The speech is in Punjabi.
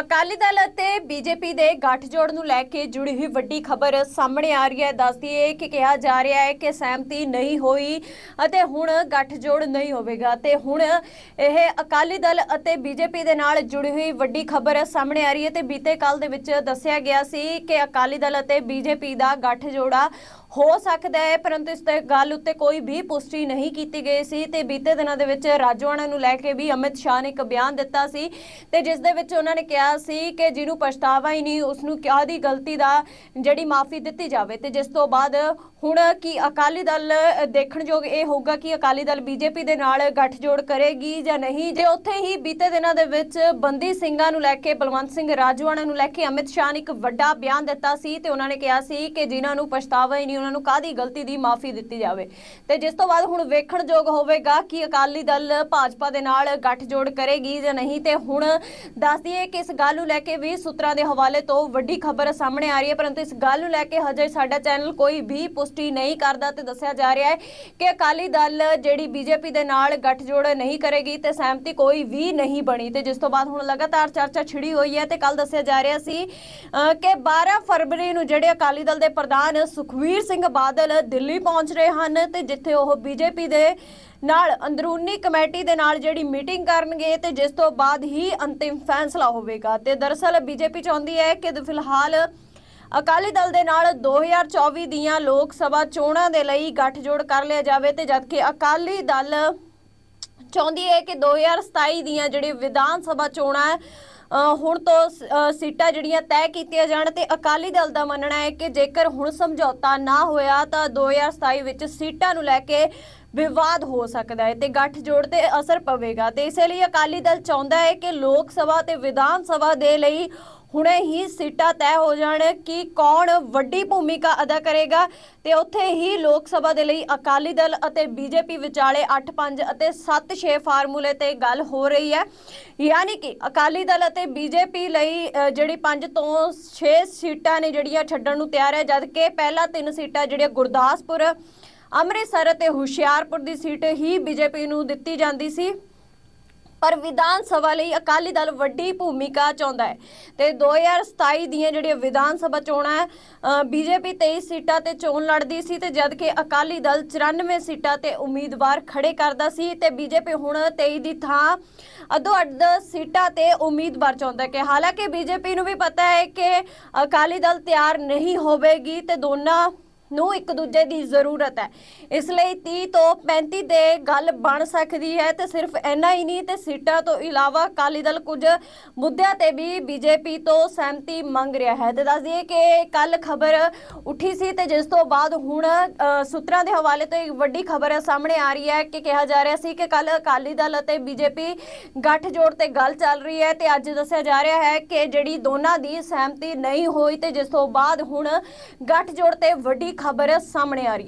ਅਕਾਲੀ ਦਲ ਅਤੇ ਬੀਜੇਪੀ ਦੇ ਗੱਠਜੋੜ ਨੂੰ ਲੈ ਕੇ ਜੁੜੀ ਹੋਈ ਵੱਡੀ ਖਬਰ ਸਾਹਮਣੇ ਆ ਰਹੀ ਹੈ। ਦੱਸਦੀ ਹੈ ਕਿ ਕਿਹਾ ਜਾ ਰਿਹਾ ਹੈ ਕਿ ਸਹਿਮਤੀ ਨਹੀਂ ਹੋਈ ਅਤੇ ਹੁਣ ਗੱਠਜੋੜ ਨਹੀਂ ਹੋਵੇਗਾ ਤੇ ਹੁਣ ਇਹ ਅਕਾਲੀ ਦਲ ਅਤੇ ਬੀਜੇਪੀ ਦੇ ਨਾਲ ਜੁੜੀ ਹੋਈ ਵੱਡੀ ਖਬਰ ਸਾਹਮਣੇ ਆ ਰਹੀ ਹੈ ਤੇ ਬੀਤੇ ਕੱਲ ਦੇ ਵਿੱਚ ਦੱਸਿਆ ਗਿਆ ਸੀ ਕਿ ਅਕਾਲੀ ਦਲ ਅਤੇ ਬੀਜੇਪੀ ਦਾ ਗੱਠਜੋੜਾ ਹੋ ਸਕਦਾ ਹੈ, ਪਰੰਤੂ ਇਸ ਤੇ ਗੱਲ ਉੱਤੇ ਕੋਈ ਵੀ ਪੁਸ਼ਟੀ ਨਹੀਂ ਕੀਤੀ ਗਈ ਸੀ ਤੇ ਬੀਤੇ ਦਿਨਾਂ ਦੇ ਵਿੱਚ ਰਾਜਵਾਨਾ ਨੂੰ ਲੈ ਕੇ ਵੀ ਅਮਿਤ ਸ਼ਾਹ ਨੇ ਇੱਕ ਬਿਆਨ ਦਿੱਤਾ ਸੀ ਤੇ ਜਿਸ ਦੇ ਵਿੱਚ ਉਹਨਾਂ ਨੇ ਕਿਹਾ ਸੀ ਕਿ ਜਿਹਨੂੰ ਪਛਤਾਵਾ ਹੀ ਨਹੀਂ ਉਸ ਨੂੰ ਕਿਹਾ ਦੀ ਗਲਤੀ ਦਾ ਜਿਹੜੀ ਮਾਫੀ ਦਿੱਤੀ ਜਾਵੇ ਤੇ ਜਿਸ ਤੋਂ ਬਾਅਦ ਹੁਣ ਕੀ ਅਕਾਲੀ ਦਲ ਦੇਖਣਯੋਗ ਇਹ ਹੋਊਗਾ ਕਿ ਅਕਾਲੀ ਦਲ ਬੀਜੇਪੀ ਦੇ ਨਾਲ ਗੱਠਜੋੜ ਕਰੇਗੀ ਜਾਂ ਨਹੀਂ। ਤੇ ਉੱਥੇ ਹੀ ਬੀਤੇ ਦਿਨਾਂ ਦੇ ਵਿੱਚ ਬੰਦੀ ਸਿੰਘਾਂ ਨੂੰ ਲੈ ਕੇ, ਬਲਵੰਤ ਸਿੰਘ ਰਾਜਵਾਨਾ ਨੂੰ ਲੈ ਕੇ ਅਮਿਤ ਸ਼ਾਹ ਨੇ ਇੱਕ ਵੱਡਾ ਬਿਆਨ ਦਿੱਤਾ ਸੀ ਤੇ ਉਹਨਾਂ ਨੇ ਕਿਹਾ ਸੀ ਕਿ ਜਿਨ੍ਹਾਂ ਨੂੰ ਪਛਤਾਵਾ ਹੀ ਨਹੀਂ ਉਹਨਾਂ ਨੂੰ ਕਾਦੀ ਗਲਤੀ ਦੀ ਮਾਫੀ ਦਿੱਤੀ ਜਾਵੇ। ਤੇ ਜਿਸ ਤੋਂ ਬਾਅਦ ਹੁਣ ਵੇਖਣਯੋਗ ਹੋਵੇਗਾ ਕਿ ਅਕਾਲੀ ਦਲ ਭਾਜਪਾ ਦੇ ਨਾਲ ਗੱਠਜੋੜ ਕਰੇਗੀ ਜਾਂ ਨਹੀਂ, ਤੇ ਹੁਣ ਦੱਸ ਦਈਏ ਕਿ ਇਸ ਗੱਲ ਨੂੰ ਲੈ ਕੇ ਵੀ ਸੂਤਰਾਂ ਦੇ ਹਵਾਲੇ ਤੋਂ ਵੱਡੀ ਖਬਰ ਸਾਹਮਣੇ ਆ ਰਹੀ ਹੈ, ਪਰੰਤੂ ਇਸ ਗੱਲ ਨੂੰ ਲੈ ਕੇ ਹਜੇ ਸਾਡਾ ਚੈਨਲ ਕੋਈ ਵੀ ਪੁਸ਼ਟੀ ਨਹੀਂ ਕਰਦਾ ਤੇ ਦੱਸਿਆ ਜਾ ਰਿਹਾ ਹੈ ਕਿ ਅਕਾਲੀ ਦਲ ਜਿਹੜੀ ਬੀਜੇਪੀ ਦੇ ਨਾਲ ਗੱਠਜੋੜ ਨਹੀਂ ਕਰੇਗੀ ਤੇ ਸਹਿਮਤੀ ਕੋਈ ਵੀ ਨਹੀਂ ਬਣੀ। ਤੇ ਜਿਸ ਤੋਂ ਬਾਅਦ ਹੁਣ ਲਗਾਤਾਰ ਚਰਚਾ ਛਿੜੀ ਹੋਈ ਹੈ ਤੇ ਕੱਲ ਦੱਸਿਆ ਜਾ ਰਿਹਾ ਸੀ ਕਿ 12 ਫਰਵਰੀ ਨੂੰ ਜਿਹੜੇ ਅਕਾਲੀ ਦਲ ਦੇ ਪ੍ਰਧਾਨ ਸੁਖਵੀਰ ਸਿੰਘ ਬਾਦਲ ਦਿੱਲੀ ਪਹੁੰਚ ਰਹੇ ਹਨ ਤੇ ਜਿੱਥੇ ਉਹ ਬੀਜੇਪੀ ਦੇ ਨਾਲ ਅੰਦਰੂਨੀ ਕਮੇਟੀ ਦੇ ਨਾਲ ਜਿਹੜੀ ਮੀਟਿੰਗ ਕਰਨਗੇ ਤੇ ਜਿਸ ਤੋਂ ਬਾਅਦ ਹੀ ਅੰਤਿਮ ਫੈਸਲਾ ਹੋਵੇਗਾ। ਤੇ ਦਰਅਸਲ ਬੀਜੇਪੀ ਚਾਹੁੰਦੀ ਹੈ ਕਿ ਫਿਲਹਾਲ ਅਕਾਲੀ ਦਲ ਦੇ ਨਾਲ 2024 ਦੀਆਂ ਲੋਕ ਸਭਾ ਚੋਣਾਂ ਦੇ ਲਈ ਗੱਠਜੋੜ ਕਰ ਲਿਆ ਜਾਵੇ ਤੇ ਜਦਕਿ ਅਕਾਲੀ ਦਲ ਚਾਹੁੰਦੀ ਹੈ ਕਿ 2027 ਦੀਆਂ ਜਿਹੜੀ ਵਿਧਾਨ ਸਭਾ ਚੋਣਾਂ ਹੁਣ ਤੋਂ ਸੀਟਾਂ ਜਿਹੜੀਆਂ ਤੈਅ ਕੀਤੀਆਂ ਜਾਣ ਤੇ ਅਕਾਲੀ ਦਲ ਦਾ ਮੰਨਣਾ ਹੈ ਕਿ ਜੇਕਰ ਹੁਣ ਸਮਝੌਤਾ ਨਾ ਹੋਇਆ ਤਾਂ 2027 ਵਿੱਚ ਸੀਟਾਂ ਨੂੰ ਲੈ ਕੇ ਵਿਵਾਦ ਹੋ ਸਕਦਾ ਹੈ ਤੇ ਗੱਠਜੋੜ ਤੇ ਅਸਰ ਪਵੇਗਾ। ਤੇ ਇਸੇ ਲਈ ਅਕਾਲੀ ਦਲ ਚਾਹੁੰਦਾ ਹੈ ਕਿ ਲੋਕ ਸਭਾ ਤੇ ਵਿਧਾਨ ਸਭਾ ਦੇ ਲਈ ਹੁਣੇ ਹੀ ਸੀਟਾਂ ਤੈਅ ਹੋ ਜਾਣ ਕਿ ਕੌਣ ਵੱਡੀ ਭੂਮਿਕਾ ਅਦਾ ਕਰੇਗਾ ਤੇ ਉੱਥੇ ਹੀ ਲੋਕ ਸਭਾ ਦੇ ਲਈ ਅਕਾਲੀ ਦਲ ਅਤੇ ਬੀਜੇਪੀ ਵਿਚਾਲੇ 8-5 ਅਤੇ 7-6 ਫਾਰਮੂਲੇ ਤੇ ਗੱਲ ਹੋ ਰਹੀ ਹੈ। ਯਾਨੀ ਕਿ ਅਕਾਲੀ ਦਲ ਅਤੇ ਬੀਜੇਪੀ ਲਈ ਜਿਹੜੀ 5 ਤੋਂ 6 ਸੀਟਾਂ ਨੇ ਜਿਹੜੀਆਂ ਛੱਡਣ ਨੂੰ ਤਿਆਰ ਹੈ ਜਦਕਿ ਪਹਿਲਾ ਤਿੰਨ ਸੀਟਾਂ ਜਿਹੜੀਆਂ ਗੁਰਦਾਸਪੁਰ, ਅੰਮ੍ਰਿਤਸਰ ਅਤੇ ਹੁਸ਼ਿਆਰਪੁਰ ਦੀ ਸੀਟ ਹੀ ਬੀਜੇਪੀ ਨੂੰ ਦਿੱਤੀ ਜਾਂਦੀ ਸੀ। ਪਰ ਵਿਧਾਨ ਸਭਾ ਲਈ ਅਕਾਲੀ ਦਲ ਵੱਡੀ ਭੂਮਿਕਾ ਚਾਹੁੰਦਾ ਹੈ। ਤੇ 2027 ਦੀਆਂ ਜਿਹੜੀਆਂ ਵਿਧਾਨ ਸਭਾ ਚੋਣਾਂ ਹੈ ਬੀਜੇਪੀ 23 ਸੀਟਾਂ ਤੇ ਚੋਣ ਲੜਦੀ ਸੀ ਤੇ ਜਦਕਿ ਅਕਾਲੀ ਦਲ 94 ਸੀਟਾਂ ਤੇ ਉਮੀਦਵਾਰ ਖੜੇ ਕਰਦਾ ਸੀ ਤੇ ਬੀਜੇਪੀ ਹੁਣ 23 ਦੀ ਥਾਂ ਅਧੋ ਅੱਧ ਸੀਟਾਂ ਤੇ ਉਮੀਦਵਾਰ ਚਾਹੁੰਦਾ ਹੈ ਕਿ ਹਾਲਾਂਕਿ ਬੀਜੇਪੀ ਨੂੰ ਵੀ ਪਤਾ ਹੈ ਕਿ ਅਕਾਲੀ ਦਲ ਤਿਆਰ ਨਹੀਂ ਹੋਵੇਗੀ ਤੇ ਦੋਨਾਂ ਨੂੰ ਇੱਕ ਦੂਜੇ ਦੀ ਜ਼ਰੂਰਤ ਹੈ। ਇਸ ਲਈ 30 ਤੋਂ 35 ਦੇ ਗੱਲ ਬਣ ਸਕਦੀ ਹੈ ਤੇ ਸਿਰਫ ਇੰਨਾ ਹੀ ਨਹੀਂ ਤੇ ਸੀਟਾਂ ਤੋਂ ਇਲਾਵਾ ਅਕਾਲੀ ਦਲ ਕੁਝ ਮੁੱਦਿਆਂ ਤੇ ਵੀ ਬੀਜੇਪੀ ਤੋਂ ਸਹਿਮਤੀ ਮੰਗ ਰਿਹਾ ਹੈ। ਤੇ ਦੱਸ ਦਈਏ ਕਿ ਕੱਲ ਖਬਰ ਉੱਠੀ ਸੀ ਤੇ ਜਿਸ ਤੋਂ ਬਾਅਦ ਹੁਣ ਸੂਤਰਾਂ ਦੇ ਹਵਾਲੇ ਤੋਂ ਇੱਕ ਵੱਡੀ ਖਬਰ ਸਾਹਮਣੇ ਆ ਰਹੀ ਹੈ ਕਿ ਕਿਹਾ ਜਾ ਰਿਹਾ ਸੀ ਕਿ ਕੱਲ ਅਕਾਲੀ ਦਲ ਅਤੇ ਬੀਜੇਪੀ ਗੱਠਜੋੜ ਤੇ ਗੱਲ ਚੱਲ ਰਹੀ ਹੈ ਤੇ ਅੱਜ ਦੱਸਿਆ ਜਾ ਰਿਹਾ ਹੈ ਕਿ ਜਿਹੜੀ ਦੋਨਾਂ ਦੀ ਸਹਿਮਤੀ ਨਹੀਂ ਹੋਈ ਤੇ ਜਿਸ ਤੋਂ ਬਾਅਦ ਹੁਣ ਗੱਠਜੋੜ ਤੇ ਵੱਡੀ ਖਬਰ ਸਾਹਮਣੇ ਆ ਰਹੀ ਹੈ।